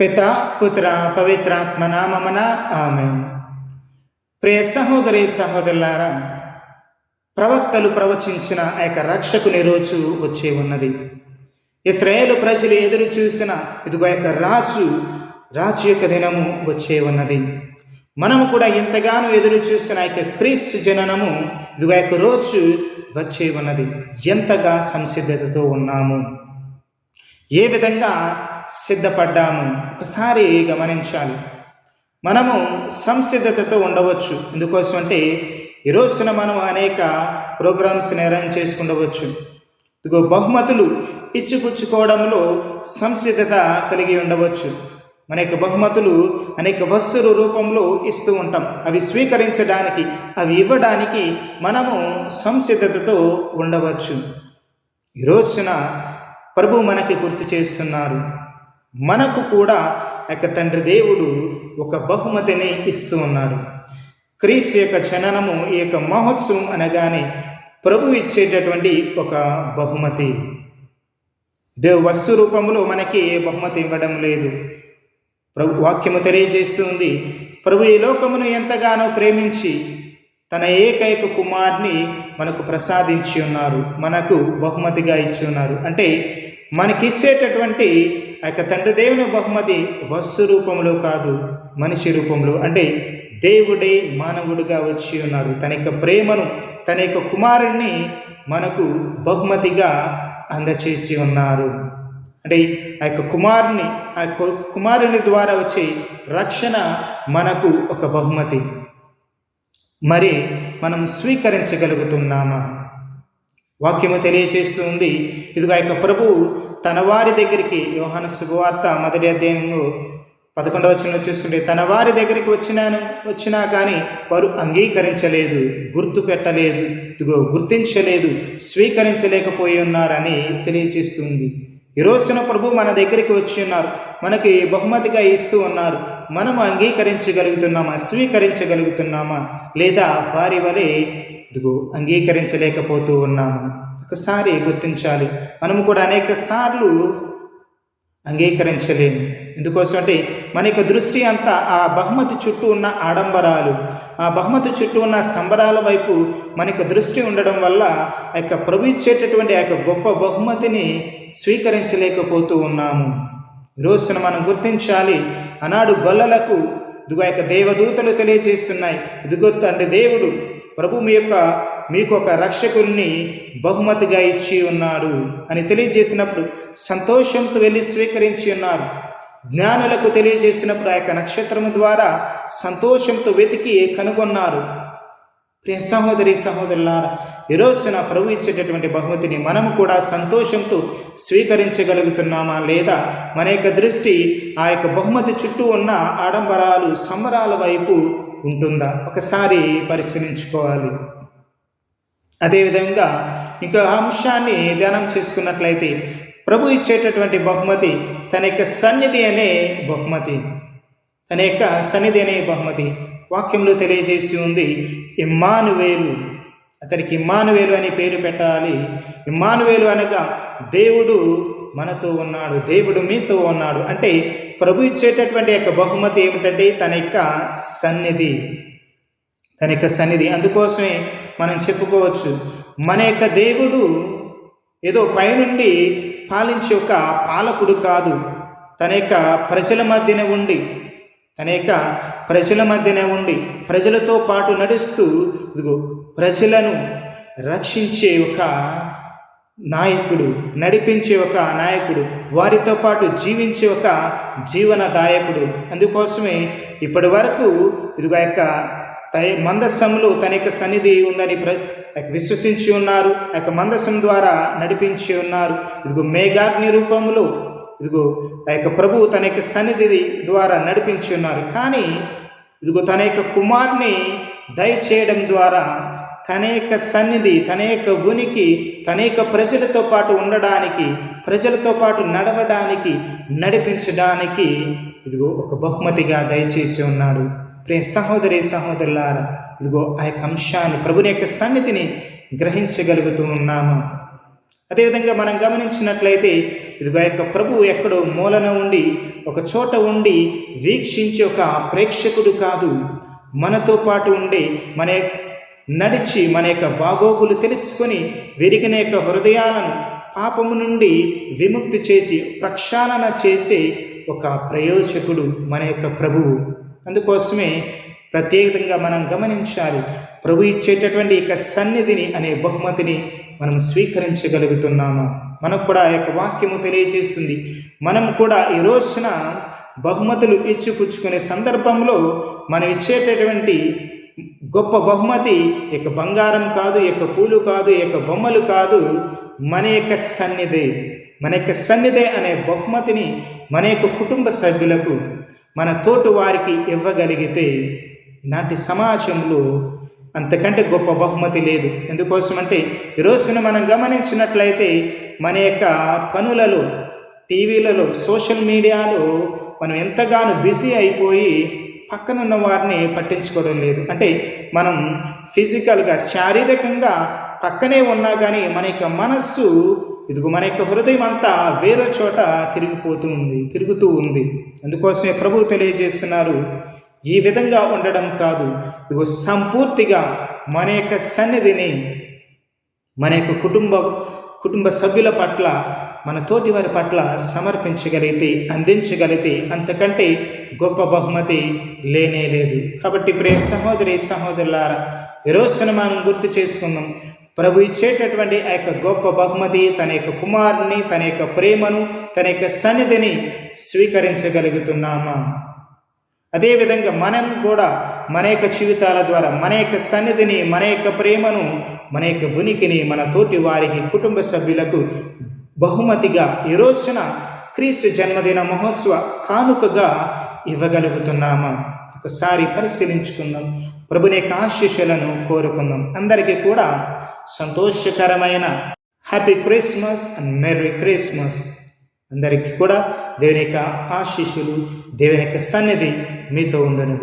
పిత పుత్ర పవిత్రాత్మ నామమున ఆమె ప్రియ సహోదరి సహోదరులారా ప్రవక్తలు ప్రవచించిన ఆ యొక్క రక్షకుని రోజు వచ్చే ఉన్నది. ఇస్రాయేలు ప్రజలు ఎదురు చూసిన ఇదిగో యొక్క రాజు రాజు యొక్క దినము వచ్చే ఉన్నది. మనము కూడా ఎంతగానో ఎదురు చూసిన యొక్క క్రీస్తు జననము ఇదిగో యొక్క రోజు వచ్చే ఉన్నది. ఎంతగా సంసిద్ధతతో ఉన్నాము. ఏ విధంగా సిద్ధపడ్డాము. ఒకసారి గమనించాలి. మనము సంసిద్ధతతో ఉండవచ్చు. ఎందుకోసం అంటే ఈ రోజున మనం అనేక ప్రోగ్రామ్స్ని అరేంజ్ చేసుకుండవచ్చు. ఇదిగో బహుమతులు ఇచ్చిపుచ్చుకోవడంలో సంసిద్ధత కలిగి ఉండవచ్చు. మన యొక్క బహుమతులు అనేక వస్తువుల రూపంలో ఇస్తూ ఉంటాం. అవి స్వీకరించడానికి అవి ఇవ్వడానికి మనము సంసిద్ధతతో ఉండవచ్చు. ఈ రోజున ప్రభు మనకి గుర్తు చేస్తున్నారు. మనకు కూడా యొక్క తండ్రి దేవుడు ఒక బహుమతిని ఇస్తూ ఉన్నాడు. క్రీస్తు యొక్క జననము ఈ యొక్క మహోత్సవం అనగానే ప్రభు ఇచ్చేటటువంటి ఒక బహుమతి. దేవు వస్తు రూపంలో మనకి ఏ బహుమతి ఇవ్వడం లేదు. ప్రభు వాక్యము తెలియజేస్తుంది ప్రభు ఈ లోకమును ఎంతగానో ప్రేమించి తన ఏకైక కుమార్ని మనకు ప్రసాదించి ఉన్నారు మనకు బహుమతిగా ఇచ్చి ఉన్నారు. అంటే మనకిచ్చేటటువంటి ఆ యొక్క తండ్రి దేవుని బహుమతి వస్తు రూపంలో కాదు మనిషి రూపంలో. అంటే దేవుడే మానవుడిగా వచ్చి ఉన్నారు తన యొక్క ప్రేమను తన యొక్క కుమారుణ్ణి మనకు బహుమతిగా అందచేసి ఉన్నారు. అంటే ఆ యొక్క కుమారుని ఆ యొక్క కుమారుని ద్వారా వచ్చే రక్షణ మనకు ఒక బహుమతి. మరి మనం స్వీకరించగలుగుతున్నామా? వాక్యము తెలియచేస్తూ ఉంది. ఇదిగో యొక్క ప్రభు తన వారి దగ్గరికి యోహాను శుభవార్త మొదటి అధ్యాయంలో పదకొండవ వచనంలో చూసుకుంటే తన వారి దగ్గరికి వచ్చినాను వచ్చినా కానీ వారు అంగీకరించలేదు గుర్తు పెట్టలేదు ఇదిగో గుర్తించలేదు స్వీకరించలేకపోయి ఉన్నారని తెలియచేస్తుంది ఈ రోజున ప్రభు మన దగ్గరికి వచ్చి ఉన్నారు మనకి బహుమతిగా ఇస్తూ ఉన్నారు మనము అంగీకరించగలుగుతున్నామా స్వీకరించగలుగుతున్నామా లేదా వారి వలె ఇదిగో అంగీకరించలేకపోతూ ఉన్నాము. ఒకసారి గుర్తించాలి. మనము కూడా అనేక సార్లు అంగీకరించలేము. ఎందుకోసం అంటే మన యొక్క దృష్టి అంతా ఆ బహుమతి చుట్టూ ఉన్న ఆడంబరాలు ఆ బహుమతి చుట్టూ ఉన్న సంబరాల వైపు మన యొక్క దృష్టి ఉండడం వల్ల ఆ యొక్క ప్రభు ఇచ్చేటటువంటి ఆ యొక్క గొప్ప బహుమతిని స్వీకరించలేకపోతూ ఉన్నాము. ఈరోజున మనం గుర్తించాలి ఆనాడు గొల్లలకు ఇదిగో యొక్క దేవదూతలు తెలియజేస్తున్నాయి. ఇదిగో తండ్రి దేవుడు ప్రభు మీ యొక్క మీకు ఒక రక్షకుల్ని బహుమతిగా ఇచ్చి ఉన్నాడు అని తెలియజేసినప్పుడు సంతోషంతో వెళ్ళి స్వీకరించి ఉన్నారు. జ్ఞానులకు తెలియజేసినప్పుడు ఆ యొక్క నక్షత్రము ద్వారా సంతోషంతో వెతికి కనుగొన్నారు. ప్రియ సహోదరి సహోదరులారా ఈరోజు నా ప్రభు ఇచ్చేటటువంటి బహుమతిని మనము కూడా సంతోషంతో స్వీకరించగలుగుతున్నామా లేదా? మన యొక్క దృష్టి ఆ యొక్క బహుమతి చుట్టూ ఉన్న ఆడంబరాలు సంబరాల వైపు ఉంటుందా? ఒకసారి పరిశీలించుకోవాలి. అదేవిధంగా ఇంకో అంశాన్ని ధ్యానం చేసుకున్నట్లయితే ప్రభు ఇచ్చేటటువంటి బహుమతి తన యొక్క సన్నిధి అనే బహుమతి. తన యొక్క సన్నిధి అనే బహుమతి. వాక్యంలో తెలియజేసి ఉంది ఇమ్మానువేలు. అతనికి ఇమ్మానువేలు అని పేరు పెట్టాలి. ఇమ్మానువేలు అనగా దేవుడు మనతో ఉన్నాడు దేవుడు మీతో ఉన్నాడు. అంటే ప్రభు ఇచ్చేటటువంటి యొక్క బహుమతి ఏమిటంటే తన యొక్క సన్నిధి తన యొక్క సన్నిధి. అందుకోసమే మనం చెప్పుకోవచ్చు మన యొక్క దేవుడు ఏదో పైనుండి పాలించే ఒక పాలకుడు కాదు. తన యొక్క ప్రజల మధ్యన ఉండి తన యొక్క ప్రజల మధ్యన ఉండి ప్రజలతో పాటు నడుస్తూ ఇదిగో ప్రజలను రక్షించే ఒక నాయకుడు నడిపించే ఒక నాయకుడు వారితో పాటు జీవించే ఒక జీవనదాయకుడు. అందుకోసమే ఇప్పటి వరకు ఇదిగో యొక్క మందస్సంలో తన యొక్క సన్నిధి ఉందని ప్ర విశ్వసించి ఉన్నారు ఆ యొక్క మందసం ద్వారా నడిపించి ఉన్నారు. ఇదిగో మేఘాగ్ని రూపంలో ఇదిగో ఆ యొక్క ప్రభు తన యొక్క సన్నిధి ద్వారా నడిపించి ఉన్నారు. కానీ ఇదిగో తన యొక్క కుమార్ని దయచేయడం ద్వారా తన యొక్క సన్నిధి తన యొక్క ఉనికి తన యొక్క ప్రజలతో పాటు ఉండడానికి ప్రజలతో పాటు నడవడానికి నడిపించడానికి ఇదిగో ఒక బహుమతిగా దయచేసి ఉన్నాడు. ప్రే సహోదరి సహోదరులారా ఇదిగో ఆ యొక్క అంశాన్ని ప్రభుని యొక్క సన్నిధిని గ్రహించగలుగుతూ ఉన్నాము. అదేవిధంగా మనం గమనించినట్లయితే ఇదిగో యొక్క ప్రభువు ఎక్కడో మూలన ఉండి ఒక చోట ఉండి వీక్షించే ఒక ప్రేక్షకుడు కాదు. మనతో పాటు ఉండి మన నడిచి మన యొక్క బాగోగులు తెలుసుకొని విరిగిన యొక్క హృదయాలను పాపము నుండి విముక్తి చేసి ప్రక్షాళన చేసే ఒక ప్రయోజకుడు మన యొక్క ప్రభువు. అందుకోసమే ప్రత్యేకంగా మనం గమనించాలి. ప్రభు ఇచ్చేటటువంటి యొక్క సన్నిధిని అనే బహుమతిని మనం స్వీకరించగలుగుతున్నామా? మనకు కూడా ఆ యొక్క వాక్యము తెలియజేస్తుంది. మనం కూడా ఈ రోజున బహుమతులు ఇచ్చిపుచ్చుకునే సందర్భంలో మనం ఇచ్చేటటువంటి గొప్ప బహుమతి. ఇక బంగారం కాదు ఇక పూలు కాదు ఇక బొమ్మలు కాదు. మన యొక్క సన్నిధి. మన యొక్క సన్నిధి అనే బహుమతిని మన యొక్క కుటుంబ సభ్యులకు మన తోటి వారికి ఇవ్వగలిగితే నాటి సమాజంలో అంతకంటే గొప్ప బహుమతి లేదు. ఎందుకోసమంటే ఈ రోజున మనం గమనించినట్లయితే మన యొక్క పనులలో టీవీలలో సోషల్ మీడియాలో మనం ఎంతగానో బిజీ అయిపోయి పక్కనున్న వారిని పట్టించుకోవడం లేదు. అంటే మనం ఫిజికల్గా శారీరకంగా పక్కనే ఉన్నా కానీ మన యొక్క మనస్సు ఇదిగో మన యొక్క హృదయం అంతా వేరే చోట తిరిగిపోతూ ఉంది తిరుగుతూ ఉంది. అందుకోసమే ప్రభు తెలియజేస్తున్నారు ఈ విధంగా ఉండడం కాదు. ఇదిగో సంపూర్తిగా మన యొక్క సన్నిధిని మన యొక్క కుటుంబ కుటుంబ సభ్యుల పట్ల మన తోటి వారి పట్ల సమర్పించగలిగితే అందించగలిగితే అంతకంటే గొప్ప బహుమతి లేనే లేదు. కాబట్టి ప్రియ సహోదరి సహోదరులారా ఈరోజున మనం గుర్తు చేసుకుందాం. ప్రభు ఇచ్చేటటువంటి ఆ యొక్క గొప్ప బహుమతి తన యొక్క కుమారుని తన యొక్క ప్రేమను తన యొక్క సన్నిధిని స్వీకరించగలుగుతున్నామా? అదేవిధంగా మనం కూడా మన యొక్క జీవితాల ద్వారా మన యొక్క సన్నిధిని మన యొక్క ప్రేమను మన యొక్క ఉనికిని మన తోటి వారికి కుటుంబ సభ్యులకు బహుమతిగా ఈ రోజున క్రీస్తు జన్మదిన మహోత్సవ కానుకగా ఇవ్వగలుగుతున్నామా. ఒకసారి పరిశీలించుకుందాం. ప్రభుని యొక్క ఆశీస్సులను కోరుకుందాం. అందరికీ కూడా సంతోషకరమైన happy Christmas and merry Christmas. అందరికీ కూడా దేవుని యొక్క ఆశీస్సులు దేవుని యొక్క సన్నిధి మీతో ఉండును